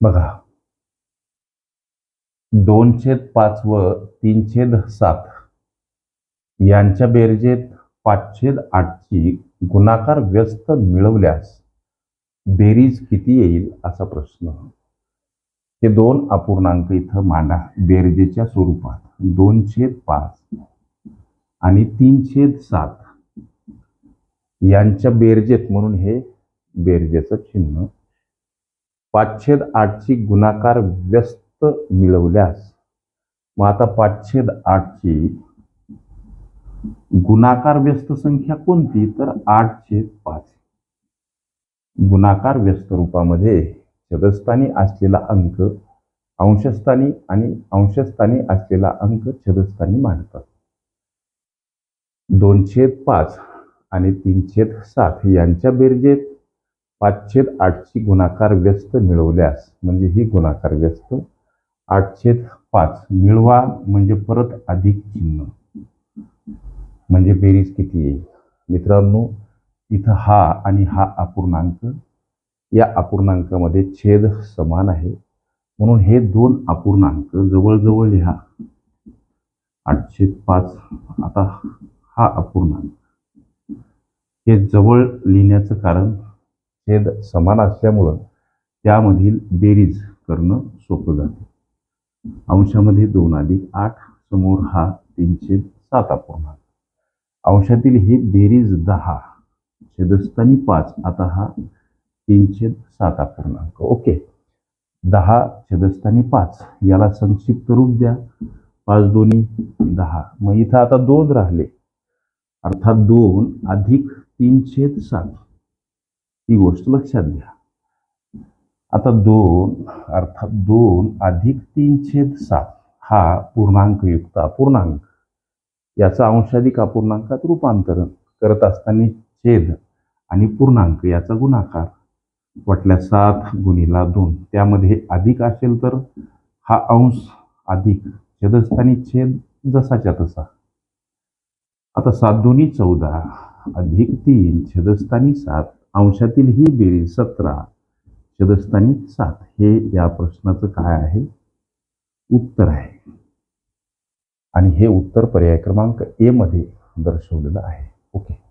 बघा. दोन छेद पाच व तीन छेद सात. यांच्या बेरजेत पाच छेद आठची गुणाकार व्यस्त मिळवल्यास बेरीज किती येईल असा प्रश्न. हे दोन अपूर्णांक इथं मांडा. बेरजेच्या स्वरूपात दोन छेद पाच आणि तीन छेद सात. यांच्या बेरजेत म्हणून हे बेरजेचं चिन्ह पाचछेद आठची गुणाकार व्यस्त मिळवल्यास मग आता पाचछेद आठची गुणाकार व्यस्त संख्या कोणती? तर आठ छेद पाच. गुणाकार व्यस्त रूपामध्ये छदस्थानी असलेला अंक अंशस्थानी आणि अंशस्थानी असलेला अंक छदस्थानी मांडतात. दोन छेद पाच आणि तीन छेद सात यांच्या बेरजेत पाचशेत आठची गुणाकार व्यस्त मिळवल्यास म्हणजे ही गुणाकार व्यस्त आठशेत पाच मिळवा म्हणजे परत अधिक चिन्ह. म्हणजे बेरीज किती येईल? मित्रांनो इथं हा आणि हा अपूर्णांक या अपूर्णांकामध्ये छेद समान आहे. म्हणून हे दोन अपूर्णांक जवळजवळ लिहा. आठशे पाच आता हा अपूर्णांक. हे जवळ लिहिण्याचं कारण छेद समान असल्यामुळं त्यामधील बेरीज करणं सोपं जाते. अंशामध्ये दोन अधिक आठ समोर हा तीनशे सात अपूर्णांक अंशातील ही बेरीज दहा छेदस्थानी पाच आता हा तीनशे सात अपूर्णांक ओके. दहा छेदस्थानी पाच याला संक्षिप्त रूप द्या. पाच दोन्ही दहा. मग इथं आता दोन राहिले. अर्थात दोन अधिक तीनशे सात. ही गोष्ट लक्षात घ्या. आता दोन अर्थात दोन अधिक तीन छेद सात हा पूर्णांकयुक्त अपूर्णांक. याचं अंशाधिक अपूर्णांकात रूपांतरण करत असताना छेद आणि पूर्णांक याचा गुणाकार. वाटल्या सात गुणीला दोन त्यामध्ये अधिक असेल तर हा अंश अधिक छेदस्थानी छेद जसाच्या तसा. आता सात दोन्ही चौदा अधिक तीन छेदस्थानी सात अंशातील ही बेरीज सतरा. शदस्थानी सात. हे या प्रश्नाचं काय आहे? उत्तर आहे. आणि हे उत्तर पर्याय क्रमांक ए मध्ये दर्शवलेलं आहे. ओके.